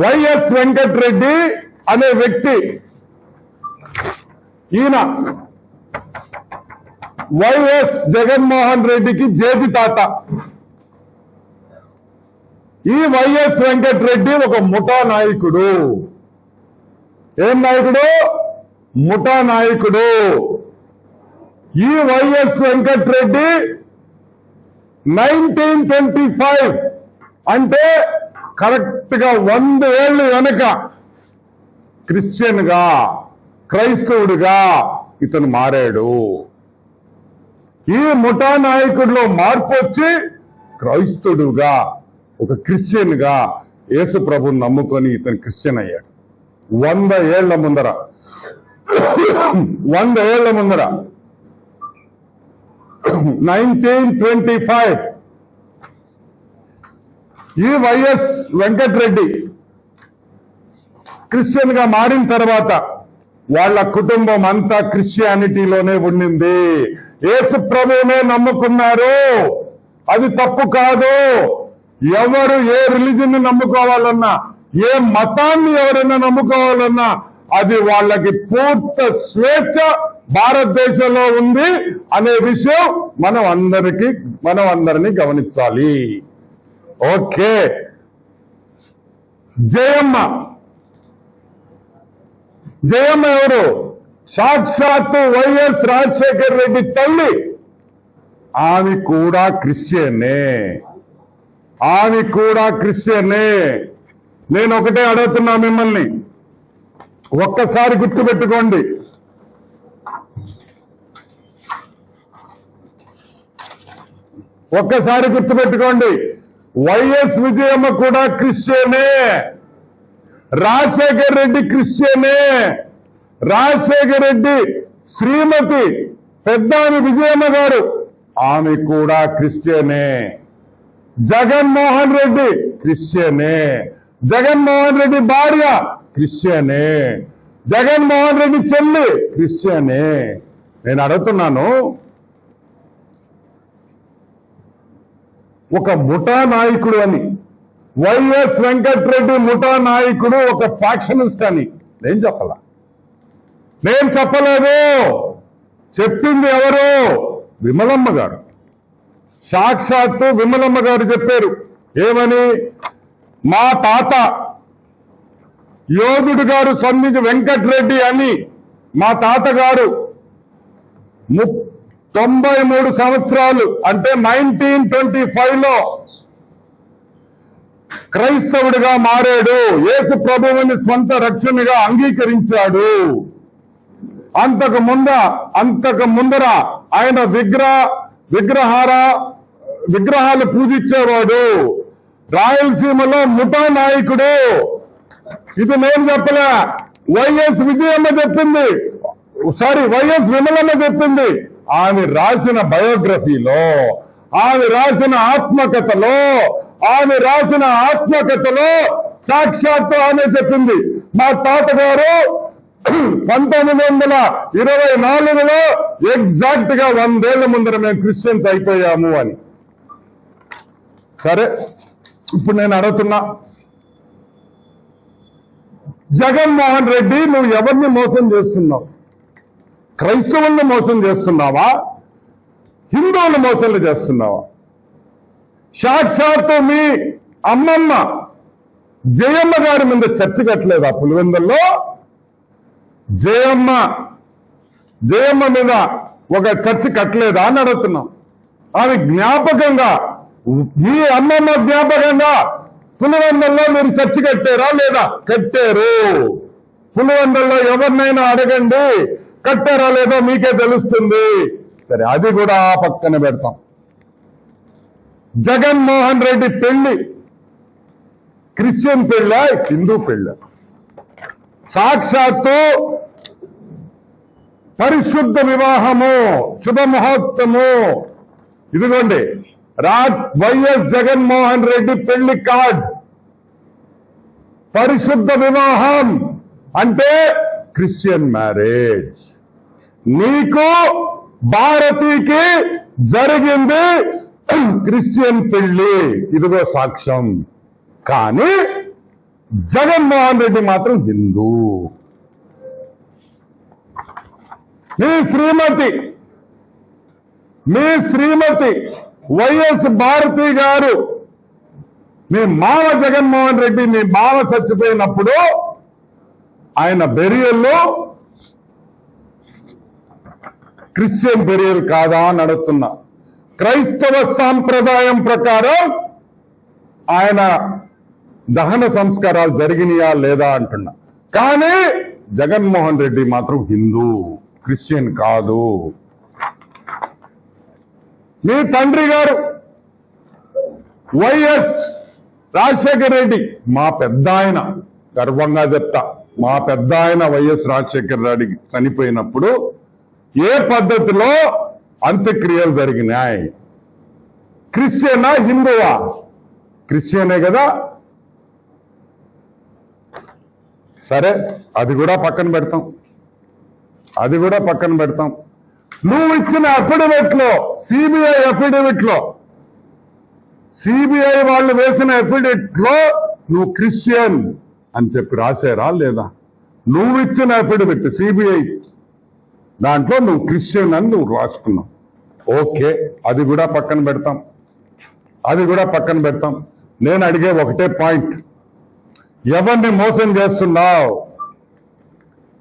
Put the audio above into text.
YS Venkatareddy అనే వ్యక్తి ఈయన వైఎస్ జగన్మోహన్ రెడ్డికి జేబి తాత. ఈ వైఎస్ వెంకటరెడ్డి ఒక ముఠా నాయకుడు. ఏం నాయకుడు? ముఠా నాయకుడు. ఈ YS Venkatareddy nineteen twenty five అంటే కరెక్ట్గా వంద ఏళ్ళు వెనక క్రిస్టియన్గా క్రైస్తవుడిగా ఇతను మారాడు. ఈ ముఠా నాయకుడిలో మార్పు వచ్చి క్రైస్తవుడుగా ఒక క్రిస్టియన్గా యేసు ప్రభుని నమ్ముకొని ఇతను క్రిస్టియన్ అయ్యాడు. వంద ఏళ్ళ ముందర. వంద ఏళ్ళ ముందర. నైన్టీన్ ట్వంటీ ఫైవ్ ఈ వైఎస్ వెంకట్రెడ్డి క్రిస్టియన్గా మారిన తర్వాత వాళ్ళ కుటుంబం అంతా క్రిస్టియానిటీలోనే ఉండింది. ఏసు ప్రభువునే నమ్ముకున్నారు. అది తప్పు కాదు. ఎవరు ఏ రిలీజన్ నమ్ముకోవాలన్నా ఏ మతాన్ని ఎవరైనా నమ్ముకోవాలన్నా అది వాళ్ళకి పూర్త స్వేచ్ఛ భారతదేశంలో ఉంది అనే విషయం మనం అందరికీ మనం అందరినీ గమనించాలి. ఓకే. జయమ్మ. జయమ్మ ఎవరు? సాక్షాత్తు వైఎస్ రాజశేఖర్ రెడ్డి తల్లి. ఆమె కూడా క్రిస్టియనే. ఆమె కూడా క్రిస్టియనే. నేను ఒకటే అడుగుతున్నా మిమ్మల్ని. ఒక్కసారి గుర్తుపెట్టుకోండి. ఒక్కసారి గుర్తుపెట్టుకోండి. వైఎస్ విజయమ్మ కూడా క్రిస్టియనే. రాజశేఖర్ రెడ్డి క్రిస్టియనే. రాజశేఖర్ రెడ్డి శ్రీమతి పెద్దాని విజయమ్మ గారు ఆమె కూడా క్రిస్టియనే. జగన్మోహన్ రెడ్డి క్రిస్టియనే. జగన్మోహన్ రెడ్డి భార్య క్రిస్టియనే. జగన్మోహన్ రెడ్డి చెల్లి క్రిస్టియనే. నేను అడుగుతున్నాను ఒక ముఠా నాయకుడు అని. వైఎస్ వెంకట్రెడ్డి ముఠా నాయకుడు ఒక ఫ్యాక్షనిస్ట్ అని. నేను చెప్పలా. నేను చెప్పలేదు. చెప్పింది ఎవరు? విమలమ్మ గారు. సాక్షాత్తు విమలమ్మ గారు చెప్పారు. ఏమని? మా తాత యోధుడు గారు సన్నిధి వెంకట్రెడ్డి అని మా తాతగారు ము తొంభై మూడు సంవత్సరాలు అంటే నైన్టీన్ ట్వంటీ ఫైవ్లో క్రైస్తవుడిగా మారాడు. యేసు ప్రభువుని స్వంత రక్షణగా అంగీకరించాడు. అంతకు ముంద అంతకు ముందర ఆయన విగ్రహ విగ్రహార విగ్రహాలు పూజించేవాడు. రాయలసీమలో ముఠా నాయకుడు. ఇది నేను చెప్పలే వైఎస్ విజయమ్మ చెప్పింది. సారీ వైఎస్ విమలమ్మ చెప్పింది. ఆమె రాసిన బయోగ్రఫీలో ఆమె రాసిన ఆత్మకథలో ఆమె రాసిన ఆత్మకథలో సాక్షాత్తు ఆమె చెప్పింది. మా తాతగారు పంతొమ్మిది వందల ఇరవై నాలుగులో ఎగ్జాక్ట్గా వందేళ్ళ ముందర మేము క్రిస్టియన్స్ అయిపోయాము అని. సరే ఇప్పుడు నేను అడుగుతున్నా. జగన్మోహన్ రెడ్డి నువ్వు ఎవరిని మోసం చేస్తున్నావు? క్రైస్తవులను మోసం చేస్తున్నావా? హిందువులు మోసాలు చేస్తున్నావా? సాక్షాత్తు మీ అమ్మమ్మ జయమ్మ గారి మీద చర్చ కట్టలేదా పులివెందుల్లో? జయమ్మ జయమ్మ మీద ఒక చర్చ కట్టలేదా అని అడుగుతున్నాం. ఆమె జ్ఞాపకంగా మీ అమ్మమ్మ జ్ఞాపకంగా పులివెందుల్లో మీరు చర్చ కట్టారా లేదా? కట్టారు. పులివెందుల్లో ఎవరినైనా అడగండి. కట్టారా లేదో మీకే తెలుస్తుంది. సరే అది కూడా ఆ పక్కన పెడతాం. జగన్మోహన్ రెడ్డి పెళ్ళి. క్రిస్టియన్ పెళ్ళ హిందూ పెళ్ళ? సాక్షాత్తు పరిశుద్ధ వివాహము శుభముహూర్తము. ఇదిగోండి రాజ్ వైఎస్ జగన్మోహన్ రెడ్డి పెళ్ళి కార్డ్. పరిశుద్ధ వివాహం అంటే క్రిస్టియన్ మ్యారేజ్. నీకు భారతీకి జరిగింది క్రిస్టియన్ పెళ్ళి. ఇదిగో సాక్ష్యం. కానీ జగన్మోహన్ రెడ్డి మాత్రం హిందూ. మీ శ్రీమతి మీ శ్రీమతి వైఎస్ భారతి గారు మీ మావ జగన్మోహన్ రెడ్డి మీ మామ చచ్చిపోయినప్పుడు ఆయన బెరియల్లో క్రిస్టియన్ బెరియల్ కాదా అని అడుగుతున్నా. క్రైస్తవ సాంప్రదాయం ప్రకారం ఆయన దహన సంస్కారాలు జరిగినాయా లేదా అంటున్నా. కానీ జగన్మోహన్ రెడ్డి మాత్రం హిందూ క్రిస్టియన్ కాదు. మీ తండ్రి గారు వైఎస్ రాజశేఖర రెడ్డి మా పెద్ద ఆయన గర్వంగా చెప్తా మా పెద్ద ఆయన వైఎస్ రాజశేఖర రెడ్డి చనిపోయినప్పుడు ఏ పద్ధతిలో అంత్యక్రియలు జరిగినాయి? క్రిస్టియనా హిందువా? క్రిస్టియనే కదా. సరే అది కూడా పక్కన పెడతాం. అది కూడా పక్కన పెడతాం. నువ్వు ఇచ్చిన అఫిడవిట్లో సిబిఐ అఫిడవిట్లో సిబిఐ వాళ్ళు వేసిన అఫిడవిట్లో నువ్వు క్రిస్టియన్ అని చెప్పి రాశారా లేదా? నువ్వు ఇచ్చిన అఫిడవిట్ సిబిఐ దాంట్లో నువ్వు క్రిస్టియన్ అని నువ్వు రాసుకున్నావు. ఓకే అది కూడా పక్కన పెడతాం. అది కూడా పక్కన పెడతాం. నేను అడిగే ఒకటే పాయింట్. ఎవరిని మోసం చేస్తున్నావు?